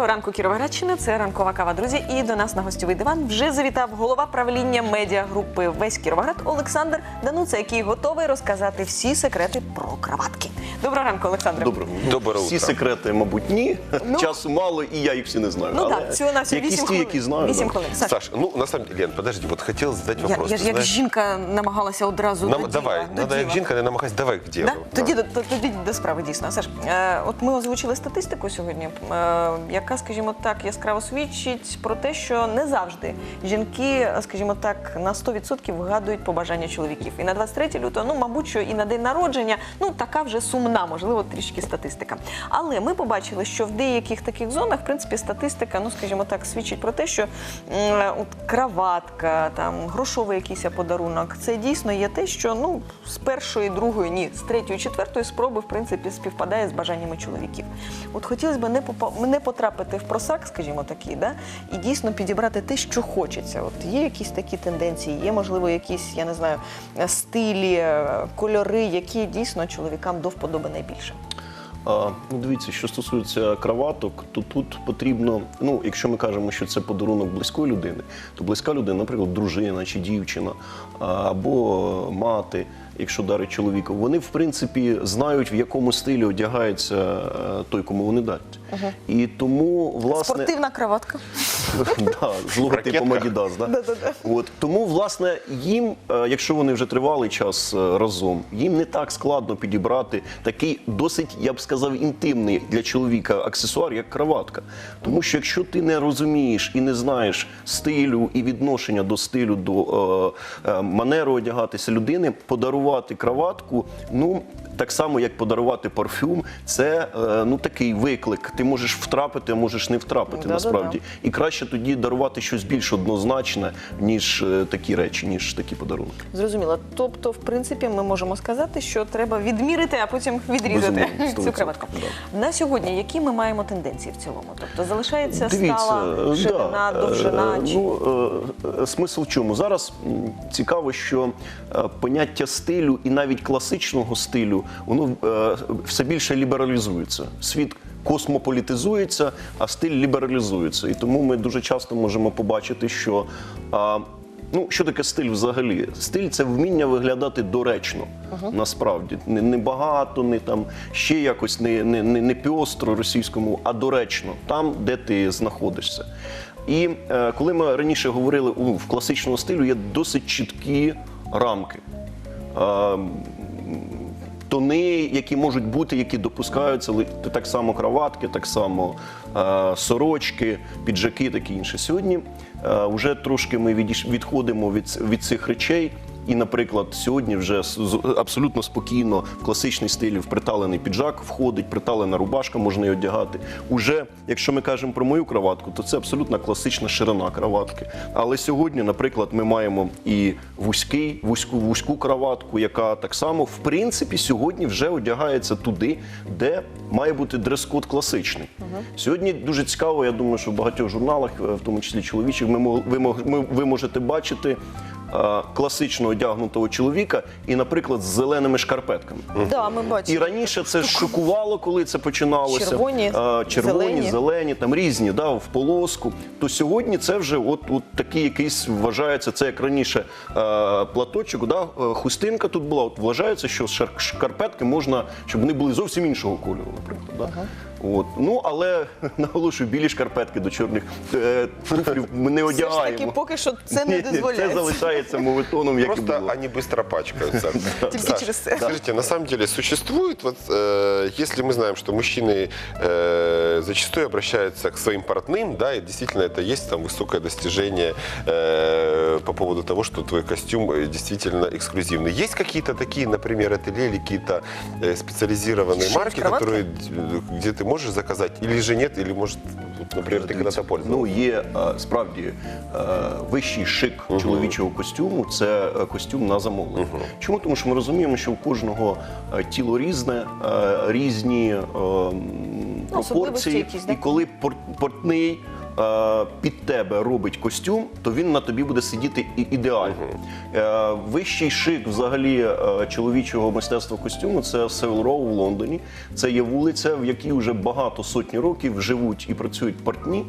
Доброго ранку, Кіровоградщина. Це ранкова кава, друзі. І до нас на гостьовий диван вже завітав голова правління медіагрупи Весь Кіровоград Олександр Дануца, який готовий розказати всі секрети про краватки. Доброго ранку, Олександре. Доброго. Доброго Всі утра. секрети, мабуть, ні. Ну. Часу мало, і я їх всі не знаю. Ну Але так, всього на всього якісь 8 ті, хвилин. які знаю. 8 да. хвилин. Саш, Саш, ну на самом деле, Лен, подожди, вот хотел задать я, вопрос. я ж як знаешь, жінка намагалася одразу нам- до діла, давай, до надо як жінка, не намагайся, давай к делу. Да? Тоді, до- то- тоді до справи дійсно. Саш, е, от ми озвучили статистику сьогодні, е, яка, скажімо так, яскраво свідчить про те, що не завжди жінки, скажімо так, на 100% вгадують побажання чоловіків. І на 23 лютого, ну, мабуть, що і на день народження, ну, така вже сумна, можливо, трішки статистика. Але ми побачили, що в деяких таких зонах, в принципі, статистика, ну, скажімо так, свідчить про те, що от краватка, там, грошовий якийсь подарунок, це дійсно є те, що ну, з першої, другої, ні, з третьої, четвертої спроби, в принципі, співпадає з бажаннями чоловіків. От хотілося б не, попа- потрапити в просак, скажімо такі, да? і дійсно підібрати те, що хочеться. От є якісь такі тенденції, є, можливо, якісь, я не знаю, стилі, е, кольори, які дійсно чоловікам до вподоби найбільше. Ну, дивіться, що стосується краваток, то тут потрібно, ну, якщо ми кажемо, що це подарунок близької людини, то близька людина, наприклад, дружина чи дівчина, або мати, якщо дарить чоловіку, вони в принципі знають, в якому стилі одягається е, той, кому вони дарять. І тому, власне, Спортивна краватка. Да, логотипом Ракетка. Да? От, тому, власне, їм, е, якщо вони вже тривалий час е, разом, їм не так складно підібрати такий досить, я б сказав, інтимний для чоловіка аксесуар, як краватка. Тому що якщо ти не розумієш і не знаєш стилю і відношення до стилю, до е, е, манери одягатися людини, подарувати краватку, ну. Так само, як подарувати парфюм, це е, ну такий виклик. Ти можеш втрапити, а можеш не втрапити Да-да-да. насправді. І краще тоді дарувати щось більш однозначне, ніж е, такі речі, ніж такі подарунки. Зрозуміло. Тобто, в принципі, ми можемо сказати, що треба відмірити, а потім відрізати цю краватку. На сьогодні які ми маємо тенденції в цілому? Тобто залишається стала е, ширина, да, довжина чи ну, смисл в чому? Зараз цікаво, що поняття стилю і навіть класичного стилю воно е, все більше лібералізується. Світ космополітизується, а стиль лібералізується. І тому ми дуже часто можемо побачити, що. Ну, що таке стиль взагалі? Стиль це вміння виглядати доречно, насправді. Не, не багато, не там ще якось не, не, не, не піостро російському, а доречно, там, де ти знаходишся. І е, коли ми раніше говорили у, в класичному стилю, є досить чіткі рамки. Е, тони, які можуть бути, які допускаються, так само кроватки, так само е, сорочки, піджаки, таке інше. Сьогодні е, вже трошки ми відходимо від, від цих речей. І, наприклад, сьогодні вже абсолютно спокійно в класичний стилі в приталений піджак входить, приталена рубашка можна її одягати. Уже, якщо ми кажемо про мою краватку, то це абсолютно класична ширина краватки. Але сьогодні, наприклад, ми маємо і вузький, вузьку, вузьку краватку, яка так само, в принципі, сьогодні вже одягається туди, де має бути дрес-код класичний. Сьогодні дуже цікаво, я думаю, що в багатьох журналах, в тому числі чоловічих, ми, ви, ви можете бачити класично одягнутого чоловіка і, наприклад, з зеленими шкарпетками. да, ми бачимо. І раніше це шокувало, коли це починалося. Червоні, Е, червоні, зелені. зелені. там різні, да, в полоску. То сьогодні це вже от, от такий якийсь вважається, це як раніше е, платочок, да, е, хустинка тут була. От вважається, що шкарпетки можна, щоб вони були зовсім іншого кольору, наприклад. Да? От. Ну, але наголошую, білі шкарпетки до чорних е, туфлів ми не Все ж одягаємо. таки, поки що це Ні, не ні, Це дозволяється. залишається моветоном, як і Просто було. они быстро пачкаются. Только Саш, через это. Скажите, на самом деле существует, вот, э, если мы знаем, что мужчины э, зачастую обращаются к своим портным, да, и действительно это есть там высокое достижение э, по поводу того, что твой костюм э, действительно эксклюзивный. Есть какие-то такие, например, ателье или какие-то э, специализированные Шить марки, кроватки? которые, э, где ты можешь заказать, или же нет, или может, наприклад, ти ты когда-то Ну, є е, справді е, вищий шик чоловічого костюму це е, костюм на замовлення. Чому? Тому що ми розуміємо, що у кожного е, тіло різне, е, різні е, м, особливості пропорції, якісь, да? і коли пор- портний. Е, під тебе робить костюм, то він на тобі буде сидіти і- ідеально. Е, Вищий шик взагалі е, чоловічого мистецтва костюму це Севил Роу в Лондоні. Це є вулиця, в якій вже багато сотні років живуть і працюють портні,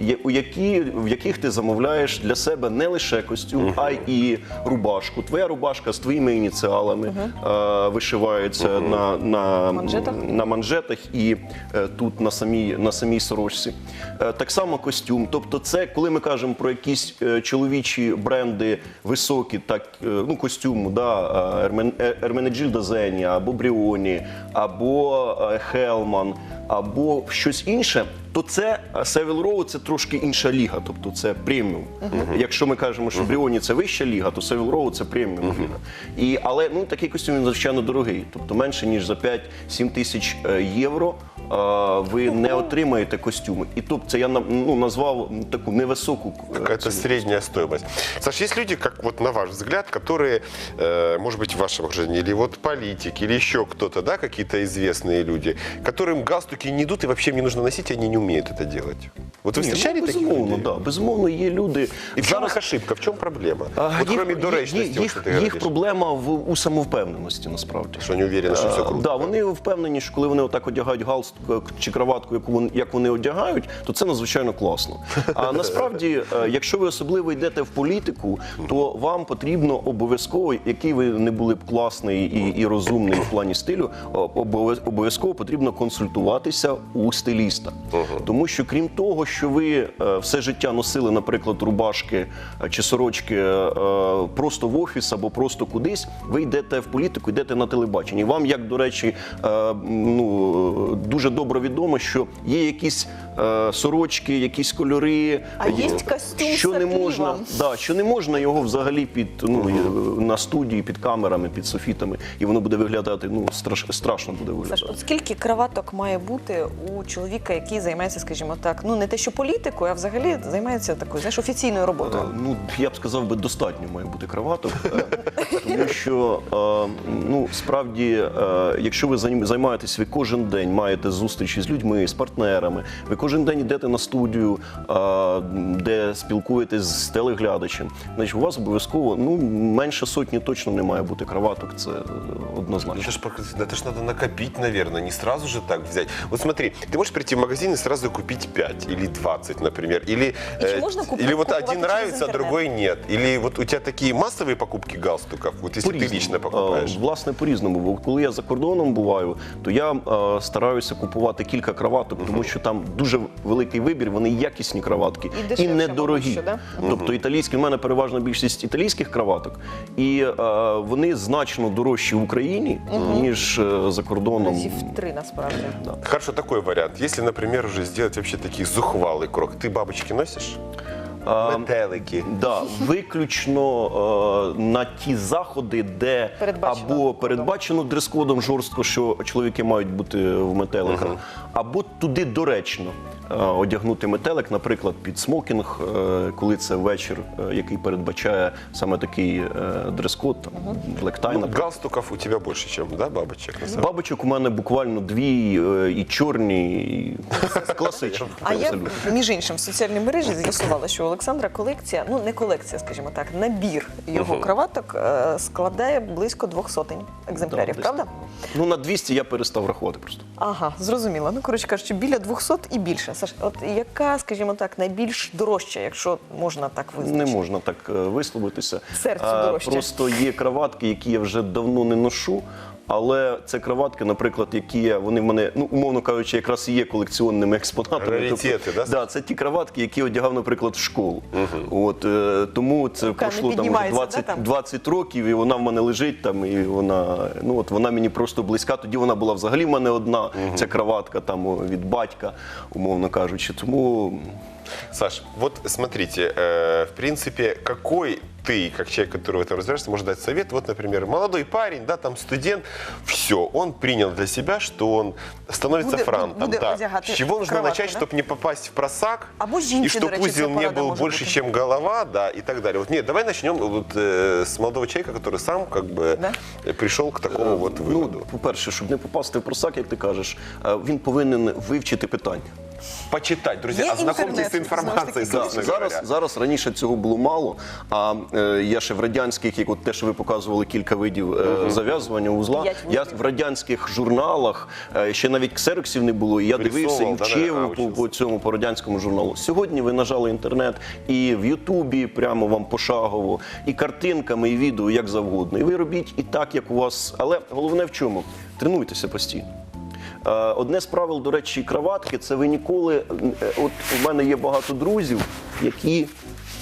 є- у які, в яких ти замовляєш для себе не лише костюм, а й і рубашку. Твоя рубашка з твоїми ініціалами е, вишивається на, на, Манжетах? на манжетах і е, тут на самій, на самій сорочці. Е, так само костюм. Тобто, це коли ми кажемо про якісь е, чоловічі бренди високі, так е, ну костюму, да, е, Ермен, Ерменеджільда Зені, або Бріоні, або Хелман, або щось інше. То це Севіл Роу це трошки інша ліга, тобто це преміум. Якщо ми кажемо, що Бріоні це вища ліга, то Севіл Роу це преміум ліга. І, але ну, такий костюм він звичайно дорогий, тобто менше ніж за 5-7 тисяч євро. е, Ви не отримаєте костюми. І тобто це я на- ну, назвав таку невисоку е, Какая-то ціну. средняя стоимость. Саш, есть люди, как вот на ваш взгляд, которые, э, может быть, в вашем окружении, или вот политики, или еще кто-то, да, какие-то известные люди, которым галстуки не идут и вообще им не нужно носить, и они не умеют это делать. Вот вы Ні, встречали ну, таких безумовно, людей? да, безумовно, є люди. И в чем их ошибка, в чем проблема? А, вот їх- кроме доречности, їх, вот, їх, что ты їх говоришь, проблема в у самовпевненості насправді. что они уверены, что все Е, круто. Да, вони впевнені, що коли вони отак одягають галстук чи краватку, яку вони, як вони одягають, то це надзвичайно класно. А насправді, е, якщо ви особливо йдете в політику, то вам потрібно обов'язково, який ви не були б класний і, і розумний в плані стилю, обов'яз- обов'язково потрібно консультуватися у стиліста. Тому що крім того, що ви е, все життя носили, наприклад, рубашки е, чи сорочки просто в офіс або просто кудись, ви йдете в політику, йдете на телебачення. І вам, як до речі, ну дуже добре відомо, що є якісь е, сорочки, якісь кольори, А є костюм що не можна, да, що не можна його взагалі під ну е, на студії, під камерами, під софітами, і воно буде виглядати ну страш, страшно буде виглядати. Саш, от скільки краваток має бути у чоловіка, який займається, скажімо так, ну не те, що політикою, а взагалі займається такою, знаєш, офіційною роботою. Е, Ну, я б сказав би, достатньо має бути краваток, е, тому що е, ну справді, е, якщо ви займ- займаєтесь, ви кожен день маєте зустрічі з людьми, з партнерами, ви кожен день йдете на студію, е, де спілкуєтесь з телеглядачем, значить у вас обов'язково ну менше сотні точно не має бути краваток. Це е, Ну, однозначно. Это ж, прок- это ж надо накопить, наверное, не сразу же так взять. Вот смотри, ты можешь прийти в магазин и сразу купить 5 или 20, например. Или, И э, можно куп- или вот куповать один через нравится, а интернет? другой нет. Или вот у тебя такие массовые покупки галстуков, вот если ты По-різному. лично покупаешь. Е, Власне, по-різному. Бо коли я за кордоном буваю, то я е, стараюся купувати кілька краваток, тому що там дуже великий вибір, вони якісні краватки І дешевше, недорогі. що, да? Тобто італійські, в мене переважна більшість італійських краваток, і е, вони значно дорожчі в Україні, ніж е, за кордоном. Разів три насправді. Хорошо, такой вариант. Если, например, уже сделать вообще такие зухвалый крок, ты бабочки носишь? А, Метелики. Да, виключно е, на ті заходи, де Передбачено або передбачено дрес-кодом жорстко, що чоловіки мають бути в метеликах, або туди доречно одягнути метелик, наприклад, під смокінг, е, коли це вечір, е, який передбачає саме такий е, дрес-код, там, tie, Ну, галстуков у тебя больше, чем, да, самом Бабочок у мене буквально дві, е, і чорні, і класичні. А я між іншим в соціальній мережі з'ясувала, що у Олександра колекція, ну не колекція, скажімо так, набір його краваток е, складає близько двох сотень екземплярів, Да, правда? Ну, на 200 я перестав рахувати просто. Ага, зрозуміло. Ну, коротше кажучи, біля 200 і більше. Саш, от яка, скажімо так, найбільш дорожча, якщо можна так визначити? Не можна так е, висловитися. Серцю А, дорожче. Просто є краватки, які я вже давно не ношу. Але це краватки, наприклад, які вони в мене, ну умовно кажучи, якраз і є колекціонними експонатами. Раритети, да? да, це ті краватки, які одягав, наприклад, в школу. От е, тому це Рука не пройшло там вже піднімається, 20, да, там? 20 років, і вона в мене лежить там, і вона ну от вона мені просто близька. Тоді вона була взагалі в мене одна. Ця краватка там о, від батька, умовно кажучи. Тому Саш, вот смотрите, э, в принципе, какой ты, как человек, который в этом разбираешься, может дать совет? Вот, например, молодой парень, да, там студент, все, он принял для себя, что он становится Буде- франтом. буде да. одягати С чего нужно краватку, начать, да? чтобы не попасть в просак? Або и жінці, до чтобы речі, ця узел не порада был може больше, бути. чем голова, да, и так далее. Вот нет, давай начнем вот, э, с молодого человека, который сам как бы Да? э, пришел к такому вот выводу. Ну, по-перше, щоб не попасти в просак, як ти кажеш, е, він повинен вивчити питання. Почитать. Друзья, Є ознакомьтесь інтернет, с информацией, знову собственно Зараз, говоря. зараз раніше цього було мало. А е, я ще в радянських, як от те, що ви показували кілька видів е, зав'язування вузла. П'ять Я видів. в радянських журналах е, ще навіть ксероксів не було. І я дивився і Вирисовував, да, вчив да, по, по цьому по радянському журналу. Сьогодні ви нажали інтернет і в Ютубі прямо вам пошагово, і картинками, і відео, як завгодно. І ви робіть і так, як у вас. Але головне в чому? Тренуйтеся постійно. Е, Одне з правил, до речі, краватки це ви ніколи. е, От у мене є багато друзів, які.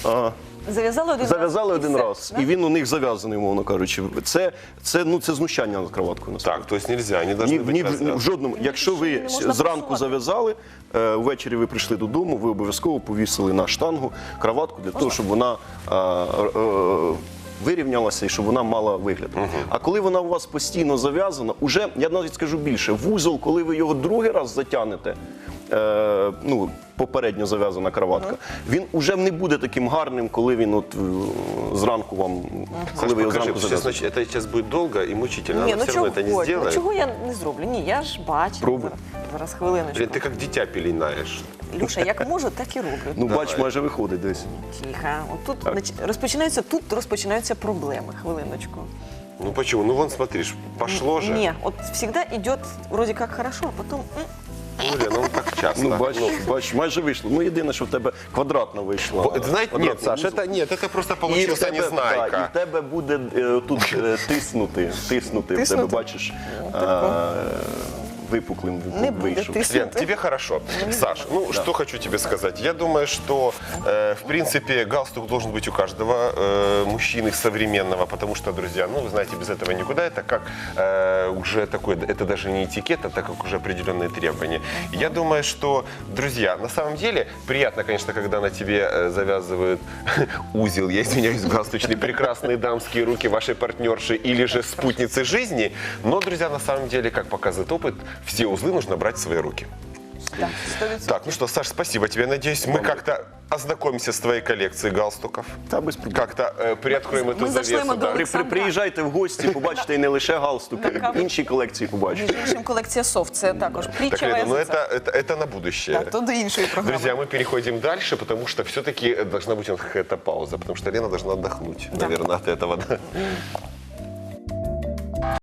е, Зав'язали один Зав'язали раз. один все, раз, да? і він у них зав'язаний, мовно кажучи. Це, це, ну, це знущання над краваткою. насправді. Так, то есть нельзя, они должны Ні, быть ні, в- развязаны. в жодному. Якщо не ви можна зранку просувати. зав'язали, е, ввечері ви прийшли додому, ви обов'язково повісили на штангу краватку для того, щоб вона е, е, вирівнялася і щоб вона мала вигляд. А коли вона у вас постійно зав'язана, уже я навіть скажу більше, вузол, коли ви його другий раз затягнете. Е, ну, попередньо зав'язана краватка, він уже не буде таким гарним, коли він от е, зранку вам, коли Саш, ви його покажи, зранку сейчас, зав'язуєте. значит, это сейчас будет долго и мучительно. Ні, Она ну все равно чого, это не ну сделает. чого я не зроблю? Ні, я ж бачу. Пробуй. Зараз, зараз хвилиночку. Блин, ты как дитя пеленаешь. Люша, як можу, так і роблю. Ну, бач, майже виходить десь. Тихо. От тут нач- розпочинаються, тут розпочинаються проблеми. Хвилиночку. Ну почему? Ну вон смотри, ж, пошло же. Ні, от завжди йде вроде как хорошо, а потім... м, Ну, ну так часто. Ну, бач, бач, майже вийшло. Ну, єдине, що в тебе квадратна вийшла. Бо- Знаете, нет, Квадратний Саш, это нет, это просто І в получился тебе, да, і незнайка. в тебе буде е, тут е, тиснути, тиснути. В тебе Тиснути? бачиш Ну, е, випуклим Не буде вийшов. тиснути. Лен, тебе хорошо. Саш, ну что хочу тебе сказать. Я думаю, что, э, в принципе, галстук должен быть у каждого э, мужчины современного, потому что, друзья, ну, вы знаете, без этого никуда. Это как э, уже такой, это даже не этикет, а так как уже определенные требования. Я думаю, что, друзья, на самом деле, приятно, конечно, когда на тебе э, завязывают узел, я извиняюсь, галстучные, прекрасные дамские руки вашей партнерши или же спутницы жизни. Но, друзья, на самом деле, как показывает опыт, все узлы нужно брать в свои руки. Так, 100%. Так, ну что, Саш, спасибо тебе. Надеюсь, мы как-то ознакомимся с твоей коллекцией галстуков. Та без проблем. Как-то э, приоткроем Мы эту зашли, завесу. мы да. до При, при, приїжджайте в гості, побачите і не лише галстуки, Так, а- інші колекції побачите. Між іншим, колекція софт, це також Так, притча Лена, ну язиця. это, это, это на будущее. Так, то до іншої програми. Друзья, мы переходим дальше, потому что все-таки должна быть у нас какая-то пауза, потому что Лена должна отдохнуть, Да. наверное, от этого. да.